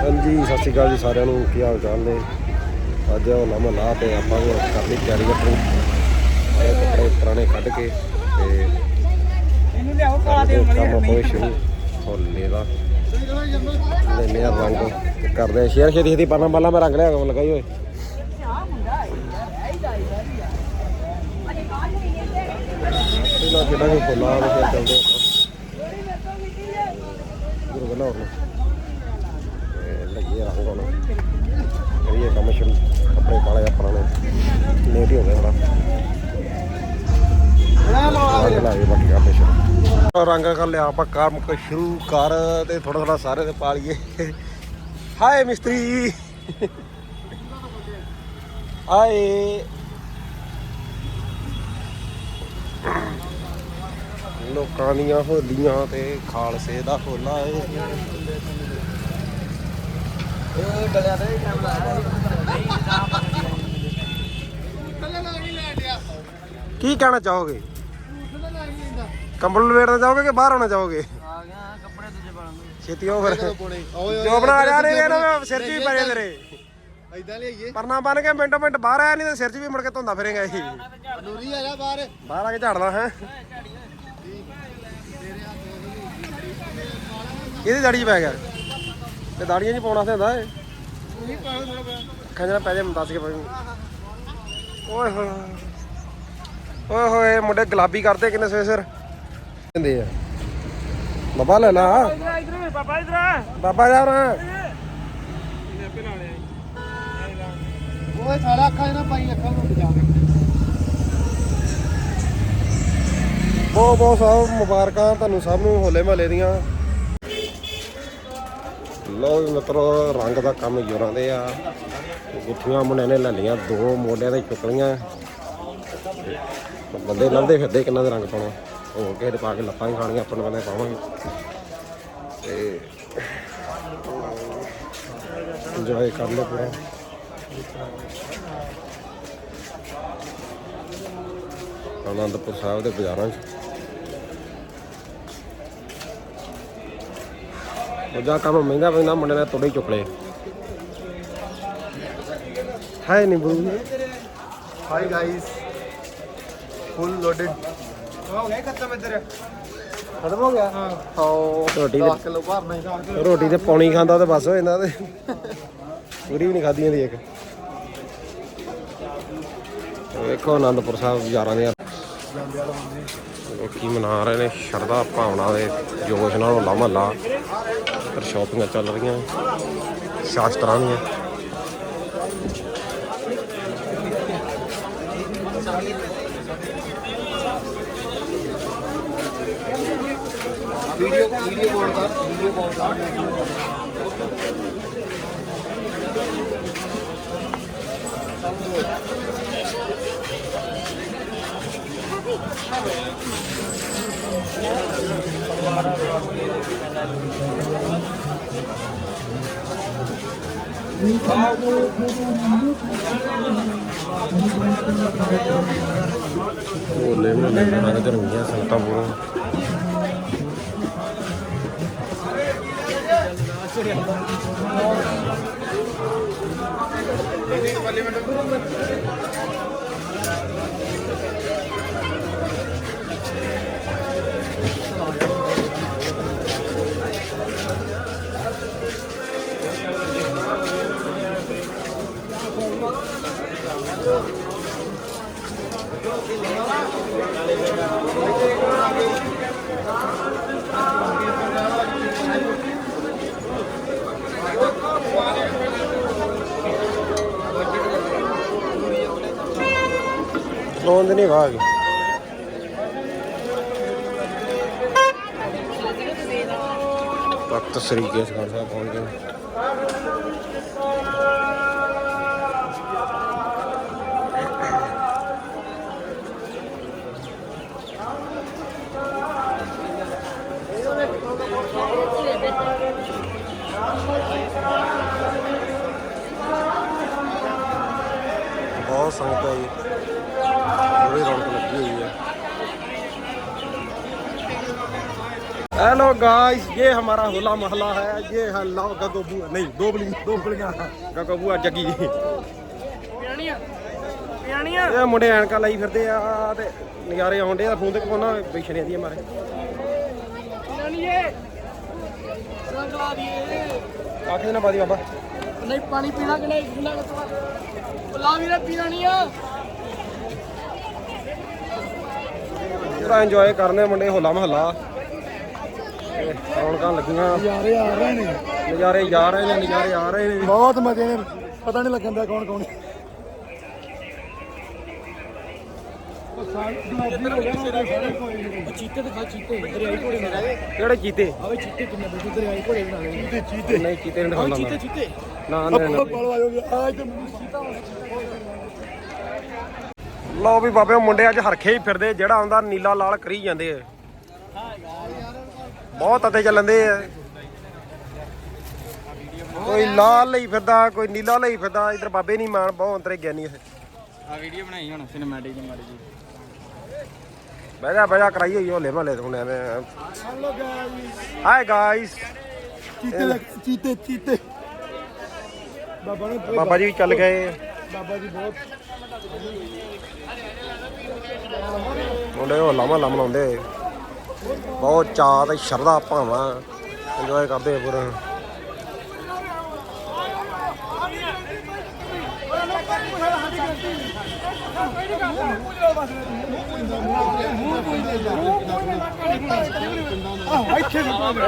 ਹਾਂਜੀ ਸਤਿ ਸ਼੍ਰੀ ਅਕਾਲ ਜੀ ਸਾਰਿਆਂ ਨੂੰ। ਕੀ ਹਾਲ ਚਾਲ ਨੇ? ਅੱਜ ਹੋਲਾ ਮਹੱਲਾ ਤੇ ਆਪਾਂ ਵੀ ਕਰ ਲਈ ਤਿਆਰੀ ਆਪਣੀ। ਕੱਪੜੇ ਪੁਰਾਣੇ ਕੱਢ ਕੇ ਤੇ ਇਹਨੂੰ ਲਿਆਓ ਕਰਦੇ ਦੇ ਕੰਮ ਵੀ ਸ਼ੁਰੂ। ਹੋਲੇ ਦਾ ਲੈਨੇ ਆ ਰੰਗ ਕਰਦੇ ਆ। ਸ਼ੇਅਰ ਛੇਤੀ ਛੇਤੀ ਪਾਣਾ ਪਹਿਲਾਂ ਮੈਂ ਰੰਗ ਲਿਆ ਕੇ ਲਗਾਈ ਹੋਏ। ਇਹਨਾਂ ਕਿਹੜਾ ਕੋਈ ਫੁੱਲਾ ਚੱਲਦੇ ਆਪਾਂ। ਗੁਰੂ ਬਣਾ ਹੋਰ ਲੱਗੀ ਰੰਗ ਹੁਣ। ਕਰੀਏ ਕੰਮ ਸ਼ੁਰੂ, ਕੱਪੜੇ ਪਾਲੇ ਆਪਣਾ ਨੇ ਲੇਟ ਹੀ ਹੋ ਗਿਆ ਥੋੜਾ ਰੰਗ ਕਰ ਲਿਆ ਆਪਾਂ ਕੰਮ ਸ਼ੁਰੂ ਕਰ ਤੇ ਥੋੜਾ ਥੋੜਾ ਸਾਰੇ ਤੇ ਪਾ ਲਈਏ। ਹਾਏ ਮਿਸਤਰੀ। ਹਾਏ ਲੋਕਾਂ ਦੀਆਂ ਹੋਲੀਆਂ ਤੇ ਖਾਲਸੇ ਦਾ ਹੋਲਾ ਏ। ਉਹ ਡਲਿਆ ਤੇ ਟਾਈਮ ਕੀ ਕਹਿਣਾ ਚਾਹੋਗੇ? ਕੰਬਲ ਲਵੇੜਨਾ ਚਾਹੋਗੇ ਕਿ ਬਾਹਰ ਆਉਣਾ ਚਾਹੋਗੇ? ਆ ਗਿਆ ਕੱਪੜੇ ਦੂਜੇ ਪਾਣ। ਨੂੰ ਛੇਤੀ ਹੋ ਫਿਰ ਜੋ ਬਣਾ ਰਿਹਾ ਨੇ ਇਹਨਾਂ ਸਿਰ 'ਚ ਵੀ ਪੈ ਤੇਰੇ ਇਦਾਂ ਲਈਏ ਪਰਨਾ ਬਨ ਕੇ ਮਿੰਟੋ ਮਿੰਟ ਬਾਹਰ ਆਇਆ ਨਹੀਂ ਤੇ ਸਿਰ 'ਚ ਵੀ ਮੁੜ ਕੇ ਧੁੰਦਾ ਫਿਰੇਗਾ ਇਹ। ਨੂਰੀ ਆ ਜਾ ਬਾਹਰ। ਬਾਹਰ ਆ ਕੇ ਝਾੜਦਾ ਹੈ। ਇਹਦੀ ਦਾੜੀ 'ਚ ਪੈ ਗਿਆ? ਤੇ ਦਾੜੀਆਂ 'ਚ ਪਾਉਣਾ ਹੁੰਦਾ ਏ ਖੰਜਰਾ ਪੈ ਜਾ ਮੈਂ। ਦੱਸ ਕੇ ਪਾਈ ਓਏ ਹੋਏ। ਓਏ ਹੋਏ ਮੁੰਡੇ ਗੁਲਾਬੀ ਕਰਦੇ ਕਿੰਨੇ ਸਵੇਰ ਸਿਰ ਕਹਿੰਦੇ ਆ ਬਾਬਾ ਲੈ ਲਾ। ਇਧਰ ਬਾਬਾ ਜਾ ਰਹਾ ਓਏ ਸਾਲਾ ਅੱਖਾਂ ਇਹਨਾਂ ਪਾਈ ਅੱਖਾਂ ਨੂੰ ਬਚਾ ਕੇ। ਬਹੁਤ ਬਹੁਤ ਸਭ ਮੁਬਾਰਕਾਂ ਤੁਹਾਨੂੰ ਸਭ ਨੂੰ ਹੋਲੇ ਮਹੱਲੇ ਦੀਆਂ। ਲੋ ਜੀ ਮਿੱਤਰੋ, ਰੰਗ ਦਾ ਕੰਮ ਜੋਰਾਂ ਦੇ ਆ। ਗੁੱਠੀਆਂ ਮੁੰਡੇ ਨੇ ਲੈ ਲਈਆਂ, ਦੋ ਮੋਢਿਆਂ ਤੇ ਚੁੱਕਣੀਆਂ ਬੰਦੇ ਲੱਭਦੇ ਫਿਰਦੇ ਕਿੰਨਾ ਦੇ ਰੰਗ ਪਾਉਣਾ। ਹੋਰ ਕਿਸੇ ਦੇ ਪਾ ਕੇ ਲੱਤਾਂ ਹੀ ਖਾਣੀਆਂ, ਆਪਣੇ ਬੰਦੇ ਪਾਵਾਂਗੇ। ਤੇ ਇੰਜੋਏ ਕਰ ਲਓ ਪੂਰਾ। ਆਨੰਦਪੁਰ ਸਾਹਿਬ ਦੇ ਬਾਜ਼ਾਰਾਂ 'ਚ। ਦੂਜਾ ਕੰਮ ਮਹਿੰਗਾ ਪੈਂਦਾ ਮੁੰਡੇ ਨੇ ਤੋੜੇ ਚੁੱਕ ਲਏ। ਹਾਏ ਨਿੰਬੂ। ਹਾਈ ਗਾਇਸ ਫੁੱਲ ਲੋਡਡ ਹੋ ਗਿਆ ਖਤਮ ਇਧਰ। ਖਤਮ ਹੋ ਗਿਆ? ਹਾਂ। ਰੋਟੀ 10 ਕਿਲੋ ਭਰਨਾ ਹੀ ਤੇ ਰੋਟੀ ਤੇ ਪੌਣੀ ਖਾਂਦਾ ਤੇ ਬਸ ਹੋ ਜਾਂਦਾ ਤੇ। ਪੂਰੀ ਵੀ ਨਹੀਂ ਖਾਧੀ ਜਾਂਦੀ ਇੱਕ। ਵੇਖੋ ਆਨੰਦਪੁਰ ਸਾਹਿਬ ਬਾਜ਼ਾਰਾਂ ਦੇ ਲੋਕੀ ਮਨਾ ਰਹੇ ਨੇ ਸ਼ਰਧਾ ਭਾਵਨਾ ਦੇ ਜੋਸ਼ ਨਾਲ ਹੋਲਾ ਮਹੱਲਾ ਪਰ ਸ਼ਾਪਿੰਗਾਂ ਚੱਲ ਰਹੀਆਂ। ਸ਼ਾਸਤਰਾਂ ਦੀਆਂ ਵੀਡੀਓ ਵੀਡੀਓ ਕਾਲ ਕਰ ਵੀਡੀਓ ਕਾਲ ਕਰ ਹੋਲੇ ਮਹੱਲੇ ਦੇ ਰੰਗ ਸੰਗਤਾਂ ਪੂਰਾ ਲੋਨ ਨਹੀਂ ਵਾਗ ਤਖਤ ਸ੍ਰੀ ਕੇਸਗੜ੍ਹ ਸਾਹਿਬ ਪਹੁੰਚ ਗਏ ਬਹੁਤ ਸੰਗਤ ਹੈ ਜੀ ਬੜੀ ਰੌਣਕ ਲੱਗੀ ਹੋਈ ਹੈ हेलो गाइस ये हमारा होला मोहल्ला है ये है लाओ गगोबुआ नहीं दोबली दोबलियां गगोबुआ जग्गी ਜੀ ਪਿਆਣੀਆਂ ਪਿਆਣੀਆਂ ਇਹ ਮੁੰਡੇ ਐਨਕਾਂ ਲਾਈ ਫਿਰਦੇ ਆ ਤੇ ਨਜ਼ਾਰੇ ਆਉਂਦੇ ਆ ਫੋਨ ਤੇ ਕੋਨਾ ਬੈਠਣੇ ਦੀ ਮਾਰੇ ਪਿਆਣੀਏ ਰੰਗਲਾ ਦੀਏ ਆਖੇ ਨਾ ਬਾਦੀ ਬਾਬਾ ਨਹੀਂ ਪਾਣੀ ਪੀਣਾ ਕਿ ਨਹੀਂ? ਪੀਣਾ ਕਿ ਲਾ ਵੀਰੇ ਪੀਣਾ ਨਹੀਂ ਆ। ਪੂਰਾ ਇੰਜੋਏ ਕਰਨੇ ਮੁੰਡੇ ਹੋਲਾ ਮਹੱਲਾ। ਰੌਣਕਾਂ ਲੱਗੀਆਂ। ਯਾਰੇ ਆ ਰਹੇ ਨੇ। ਨਜ਼ਾਰੇ ਜਾ ਰਹੇ ਨੇ ਨਜ਼ਾਰੇ ਆ ਰਹੇ ਨੇ। ਬਹੁਤ ਮਜ਼ੇ ਨੇ। ਪਤਾ ਨਹੀਂ ਲੱਗਣ ਦਾ ਕੌਣ ਕੌਣ। ਚੀਤੇ ਦਿਖਾ ਚੀਤੇ। ਦਰਿਆਈ ਘੋੜੇ ਨੇ ਕਿਹੜੇ ਚੀਤੇ? ਆਵੇ ਚੀਤੇ ਕਿੰਨੇ ਬੈਠੇ ਦਰਿਆਈ ਘੋੜੇ ਬਣਾ ਚੀਤੇ ਚੀਤੇ। ਨਹੀਂ ਚੀਤੇ ਨਹੀਂ ਦਿਖਾਉਂਦਾ ਚੀਤੇ ਚੀਤੇ। ਨਾ ਨਾ ਨਾ ਲਓ ਵੀ ਬਾਬੇ ਮੁੰਡੇ ਅੱਜ ਹਰਖੇ ਹੀ ਫਿਰਦੇ ਜਿਹੜਾ ਆਉਂਦਾ ਨੀਲਾ ਲਾਲ ਕਰੀ ਜਾਂਦੇ ਆ। ਬਹੁਤ ਅਤੇ ਚੱਲਦੇ ਆ। ਕੋਈ ਲਾਲ ਲਈ ਫਿਰਦਾ ਕੋਈ ਨੀਲਾ ਲਈ ਫਿਰਦਾ ਇਧਰ ਬਾਬੇ ਨਹੀਂ ਮਾਨ ਬਹੁਤ ਅੰਤਰੇ ਗਿਆਨੀ ਇਹ। ਆ ਵੀਡੀਓ ਬਣਾਈ ਹੁਣ ਸਿਨੇਮੈਟਿਕ ਦੀ ਮਾੜੀ ਜੀ। ਬਹਿ ਜਾ ਬਹਿ ਜਾ ਕਰਾਈ ਹੋਈ ਹੋਲੇ ਮਹਲੇ ਹੁਣ ਐਵੇਂ। Hi guys ਚੀਤੇ ਚੀਤੇ ਚੀਤੇ। ਬਾਬਾ ਨੇ ਬਾਬਾ ਜੀ ਵੀ ਚੱਲ ਗਏ। ਬਾਬਾ ਜੀ ਬਹੁਤ। ਮੁੰਡੇ ਹੋਲਾ ਮਹੱਲਾ ਮਨਾਉਂਦੇ ਬਹੁਤ ਚਾਅ ਤੇ ਸ਼ਰਧਾ ਭਾਵਾਂ। ਇੰਜੋਏ ਕਰਦੇ ਆ ਪੂਰਾ।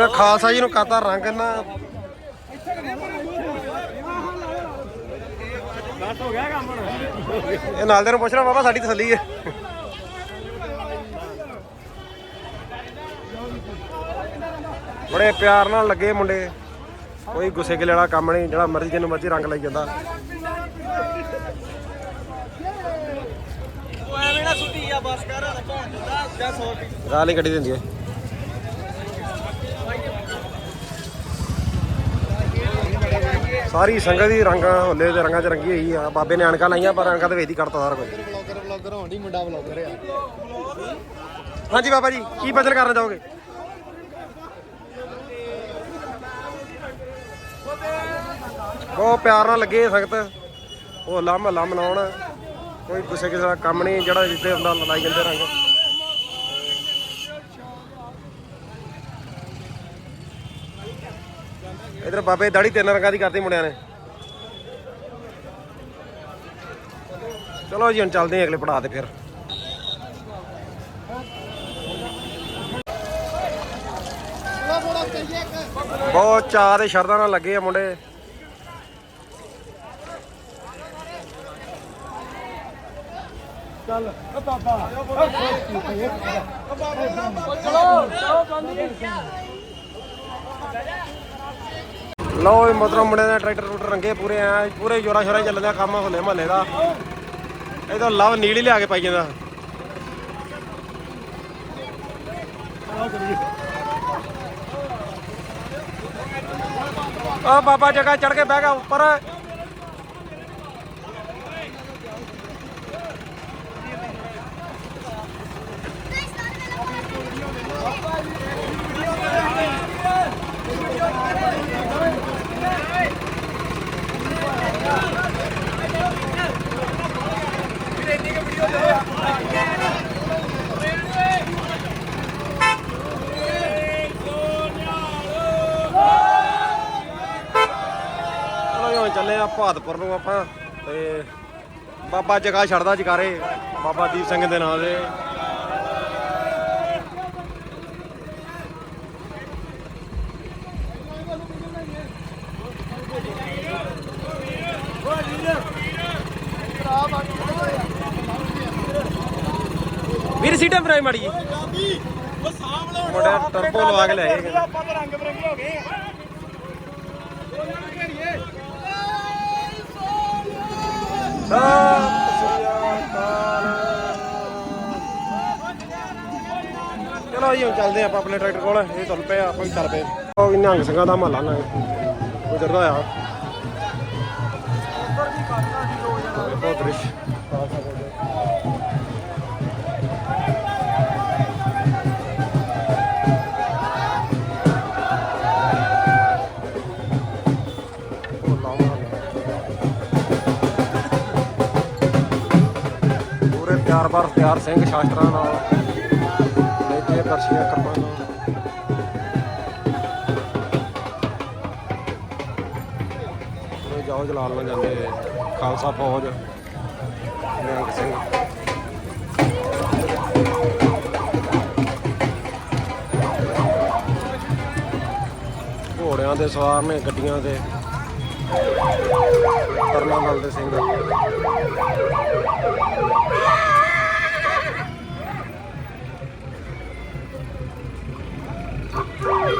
ਇਹ ਖਾਲਸਾ ਜੀ ਨੂੰ ਕਾਤਾ ਰੰਗ ਨਾ। ਇਹ ਨਾਲ ਦੇ ਨੂੰ ਪੁੱਛਣਾ ਬਾਬਾ ਸਾਡੀ ਤਸੱਲੀ ਹੈ। ਬੜੇ ਪਿਆਰ ਨਾਲ ਲੱਗੇ ਮੁੰਡੇ। ਕੋਈ ਗੁੱਸੇ ਗਿਲੇ ਵਾਲਾ ਕੰਮ ਨਹੀਂ ਜਿਹੜਾ ਮਰਜ਼ੀ ਜਿਹਨੂੰ ਮਰਜ਼ੀ ਰੰਗ ਲਾਈ ਜਾਂਦਾ। ਉਹ ਐਵੇਂ ਨਾ ਸੁੱਤੀ ਆ ਬਸ ਕਰ ਪਹੁੰਚ ਜਾਂਦਾ ਜਾਂ 100 ਰੁਪਏ। ਗਾਲ ਹੀ ਕੱਢੀ ਦਿੰਦੀ ਹੈ ਸਾਰੀ ਸੰਗਤ ਦੀ ਰੰਗ ਹੋਲੇ ਦੇ ਰੰਗਾਂ 'ਚ ਰੰਗੀ ਹੋਈ ਆ। ਬਾਬੇ ਨੇ ਅਣਕਾਂ ਲਾਈਆਂ ਪਰ ਅਣਕਾਂ ਤੇ ਵੇਦੀ ਕਰਤਾ ਸਾਰਾ ਕੁਝ ਵਲੌਗਰ ਵਲੌਗਰ ਹੋਣ ਦੀ ਮੁੰਡਾ ਵਲੌਗਰ ਆ। ਹਾਂਜੀ ਬਾਬਾ ਜੀ ਕੀ ਬਚਨ ਕਰਨਾ ਚਾਹੋਗੇ ਬਹੁਤ ਪਿਆਰ ਨਾਲ ਲੱਗੇ ਸੰਗਤ। ਹੋਲਾ ਮਹੱਲਾ ਮਨਾਉਣ ਕੋਈ ਗੁੱਸੇ ਕਿਸੇ ਦਾ ਕੰਮ ਨਹੀਂ ਜਿਹੜਾ ਜਿੱਤੇ ਹੁੰਦਾ ਲਾਈ ਜਾਂਦੇ ਰੰਗ। ਇਧਰ ਬਾਬੇ ਦਾੜੀ ਤਿੰਨ ਰੰਗਾਂ ਦੀ ਕਰਤੀ ਮੁੰਡਿਆਂ ਨੇ। ਚਲੋ ਜੀ ਹੁਣ ਚੱਲਦੇ ਹਾਂ ਅਗਲੇ ਪੜਾਅ ਤੇ ਫਿਰ। ਬਹੁਤ ਚਾਅ ਤੇ ਸ਼ਰਧਾ ਨਾਲ ਲੱਗੇ ਆ ਮੁੰਡੇ। ਚੱਲ ਓ ਬਾਬਾ। ਲਓ ਇਹ ਮਤਲਬ ਮੁੰਡੇ ਦਾ ਟਰੈਕਟਰ ਟਰੂਟਰ ਰੰਗੇ ਪੂਰੇ ਆ ਪੂਰੇ ਜੋਰਾ ਸ਼ੋਰਾ ਚੱਲਦਾ ਕੰਮ ਹੋਲੇ ਮਹੱਲੇ ਦਾ। ਇਹ ਤਾਂ ਲਵ ਨੀਲ ਹੀ ਲਿਆ ਕੇ ਪਾਈ ਜਾਂਦਾ। ਆ ਬਾਬਾ ਜਗਾ ਚੜ ਕੇ ਬਹਿ ਗਿਆ ਉੱਪਰ ਚਲੋ ਜੀ ਹੁਣ ਚੱਲੇ ਆ ਭਾਦਪੁਰ ਨੂੰ ਆਪਾਂ ਤੇ ਬਾਬਾ ਜਗਾ ਛੱਡਦਾ ਜਕਾਰੇ। ਬਾਬਾ ਦੀਪ ਸਿੰਘ ਦੇ ਨਾਂ ਦੇ ਵੀਰ, ਸੀਟਾਂ ਫਰਾਈ ਮਾੜੀ ਜੀ। ਮੁੰਡੇ ਟਰਬੋ ਲਵਾ ਕੇ ਲਿਆਏ ਆਪਾਂ ਤਾਂ ਰੰਗ ਬਰੰਗੇ ਹੋ ਗਏ। ਸਤਿ ਅਕਾਲ ਚਲੋ ਜੀ ਹੁਣ ਚੱਲਦੇ ਆਪਾਂ ਆਪਣੇ ਟਰੈਕਟਰ ਕੋਲ। ਇਹ ਚੱਲ ਪਏ ਆਪਾਂ ਵੀ ਚੱਲ ਪਏ ਉਹ ਨਿਹੰਗ ਸਿੰਘਾਂ ਦਾ ਮਹੱਲਾ ਨਾ ਗੁਜ਼ਰਦਾ ਆ। ਬਹੁਤ ਦ੍ਰਿਸ਼ ਪੂਰੇ ਤਿਆਰ ਬਰ ਸਿੰਘ ਸ਼ਾਸਤਰਾਂ ਨਾਲ ਨੇਜੇ ਦਰਸ਼ੀਆਂ ਕਰਮਾਂ ਜਾਓ ਜਲਾਲ ਨਾਲ ਜਾਂਦੇ ਖਾਲਸਾ ਫੌਜ ਨਿਹੰਗ ਸਿੰਘ। ਘੋੜਿਆਂ ਦੇ ਸਵਾਰ ਨੇ, ਗੱਡੀਆਂ ਤੇ ਤਰਨਾ ਦਲ ਦੇ ਸਿੰਘ।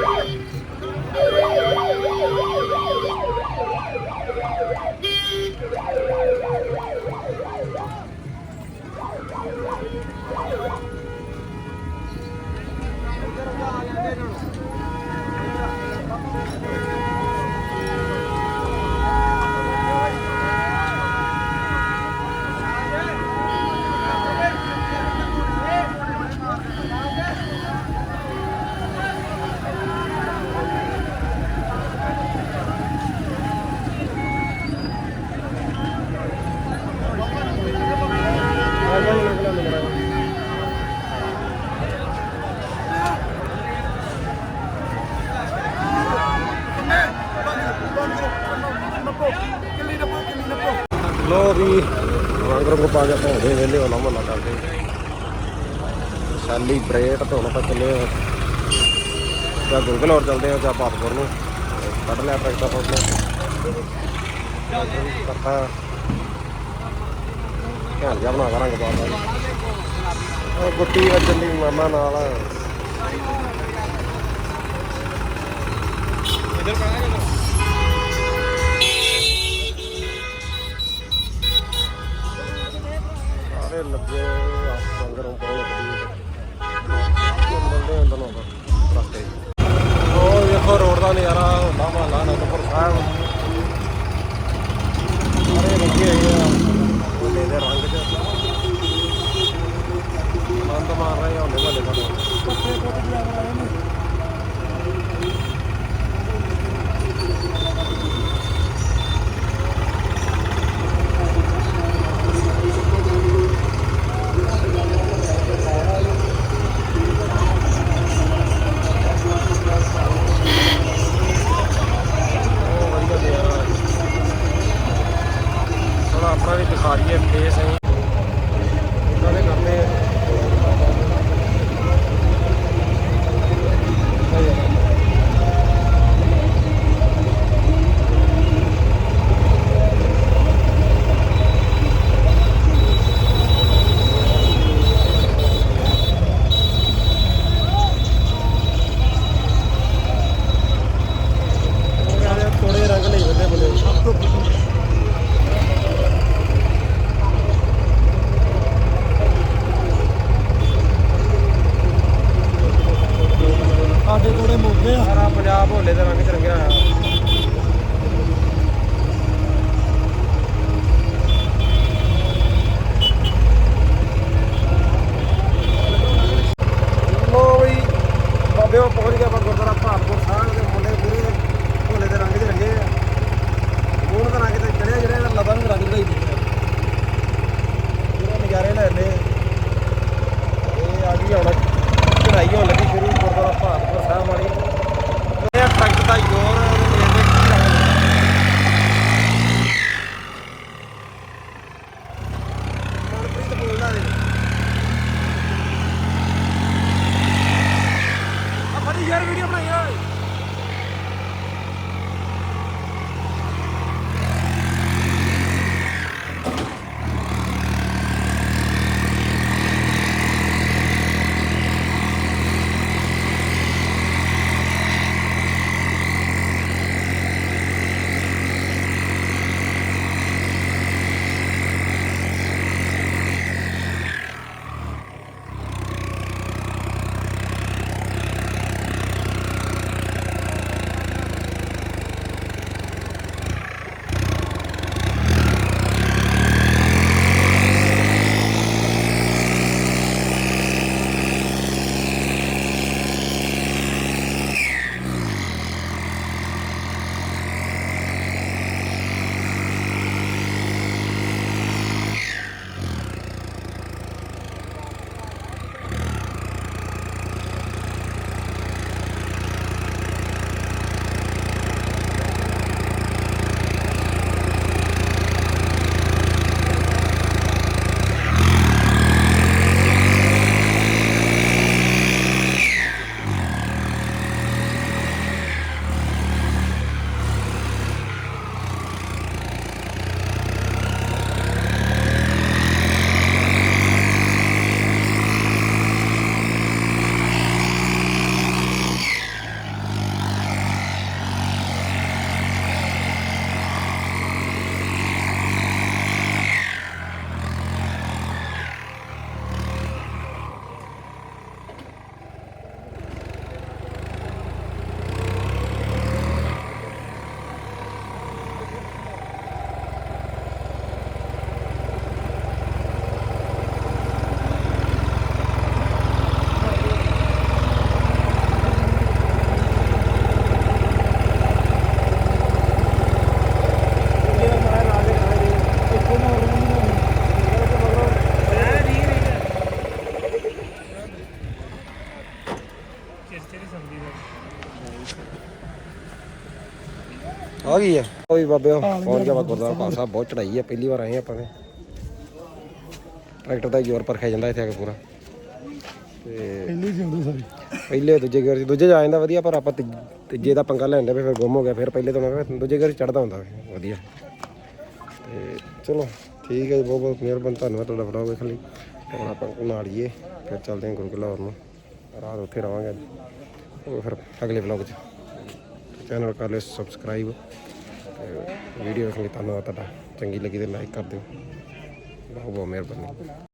Woo! ਸੈਲੀਬ੍ਰੇਟ ਤੇ ਆਪਾਂ ਚੱਲੇ ਆ ਜਾਂ ਗੁਰਗਲ ਹੋਰ ਚੱਲਦੇ ਆ ਜਾਂ ਪਾਤਪੁਰ ਨੂੰ। ਕੱਢ ਲਿਆ ਟਰੈਕਟਰ ਫੋਟੋ ਕਰਤਾ। ਧਿਆਨ ਜਿਹਾ ਬਣਾ ਕਰਾਂਗੇ ਬਾਬਾ ਉਹ ਗੁੱਟੀ ਵੱਜਣ ਦੀ ਮਾਮਾ ਨਾਲ। ਸਾਰੇ ਲੱਗੇ ਆ ਸੰਗਰੋਂ ਕੋਲ ਲੱਗੀ ਮਿਲਦੇ ਆਂ ਦੋਨੋਂ ਰਸਤੇ ਉਹ ਦੇਖੋ ਰੋਡ ਦਾ ਨਜ਼ਾਰਾ ਹੁੰਦਾ ਮਹੱਲਾ ਅਨੰਦਪੁਰ ਸਾਹਿਬ। yo le ਗਈ ਹੈ ਕੋਈ ਬਾਬੇ ਪਹੁੰਚ ਗਿਆ ਵਾ ਗੁਰਦੁਆਰਾ ਸਾਹਿਬ ਬਹੁਤ ਚੜਾਈ ਹੈ ਪਹਿਲੀ ਵਾਰ ਆਏ ਆਪਾਂ ਨੇ। ਟਰੈਕਟਰ ਦਾ ਜ਼ੋਰ ਪਰਖਿਆ ਜਾਂਦਾ ਇੱਥੇ ਆ ਕੇ ਪੂਰਾ। ਤੇ ਪਹਿਲੀ ਜਿਉਂਦੇ ਸਾਰੀ। ਪਹਿਲੇ ਦੂਜੇ ਗੇਰ 'ਚ ਦੂਜੇ 'ਚ ਆ ਜਾਂਦਾ ਵਧੀਆ ਪਰ ਆਪਾਂ ਤੀਜ- ਤੀਜੇ ਦਾ ਪੰਗਾ ਲੈਂਦੇ ਫਿਰ ਗੁੰਮ ਹੋ ਗਿਆ ਫਿਰ ਪਹਿਲੇ ਤੋਂ ਮੈਂ ਕਿਹਾ ਦੂਜੇ ਗੇਰ ਚੜਦਾ ਹੁੰਦਾ ਵਾ, ਵਧੀਆ। ਤੇ ਚਲੋ ਠੀਕ ਹੈ ਜੀ ਬਹੁਤ ਬਹੁਤ ਮਿਹਰਬਾਨੀ ਧੰਨਵਾਦ ਤੁਹਾਡਾ ਵਲੌਗ ਵੇਖਣ ਲਈ। ਹੁਣ ਆਪਾਂ ਨਾਲੀਏ ਫਿਰ ਚੱਲਦੇ ਹਾਂ ਗੁਰੂ ਕੀ ਲਾਹੌਰ ਨੂੰ। ਰਾਤ ਉੱਥੇ ਰਵਾਂਗੇ ਅੱਜ। ਉਹ ਫਿਰ ਅਗਲੇ ਵਲੌਗ 'ਚ। ਚੈਨਲ ਕਰ ਲਿਓ ਸਬਸਕ੍ਰਾਈਬ ਵੀਡੀਓ ਵੇਖਣ ਲਈ ਧੰਨਵਾਦ ਤੁਹਾਡਾ। ਚੰਗੀ ਲੱਗੀ ਤੇ ਲਾਈਕ ਕਰ ਦਿਓ। ਬਹੁਤ ਬਹੁਤ ਮਿਹਰਬਾਨੀ।